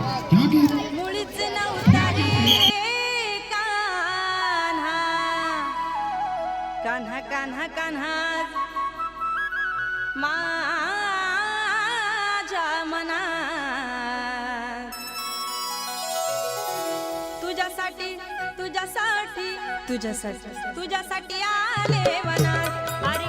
क्या मुळीच नव्हता रे कान्हा. कान्हा कान्हा कान्हा. माझ्या मनात. तुझ्यासाठी तुझ्यासाठी तुझ्यासाठी तुझ्यासाठी आले वनात अरे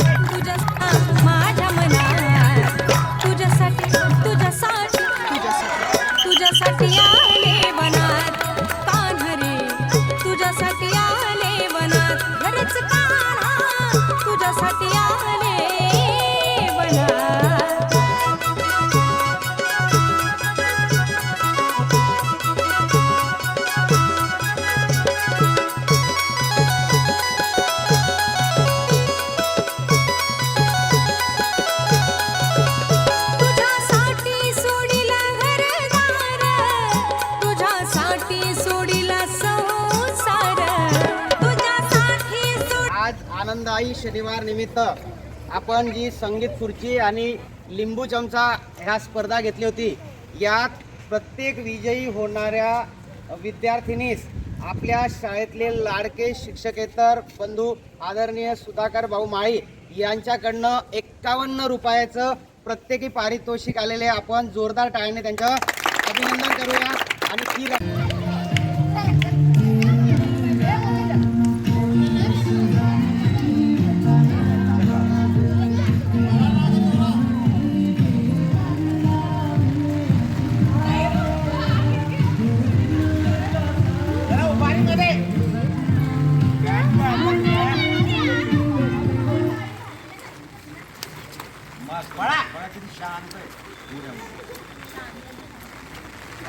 आनंददायी शनिवार निमित्त आपण जी संगीत खुर्ची आणि लिंबू चमचा ह्या स्पर्धा घेतली होती यात प्रत्येक विजयी होणाऱ्या विद्यार्थिनीस आपल्या शाळेतले लाडके शिक्षकेतर बंधू आदरणीय सुधाकर भाऊ माळी यांच्याकडनं एक्कावन्न रुपयाचं प्रत्येकी पारितोषिक आलेले आपण जोरदार टाळणे त्यांचं अभिनंदन करूया. आणि ती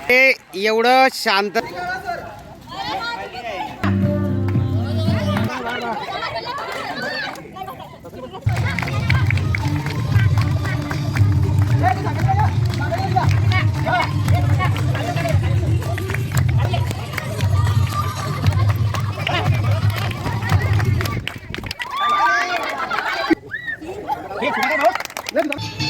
ते एवढं शांत असं एक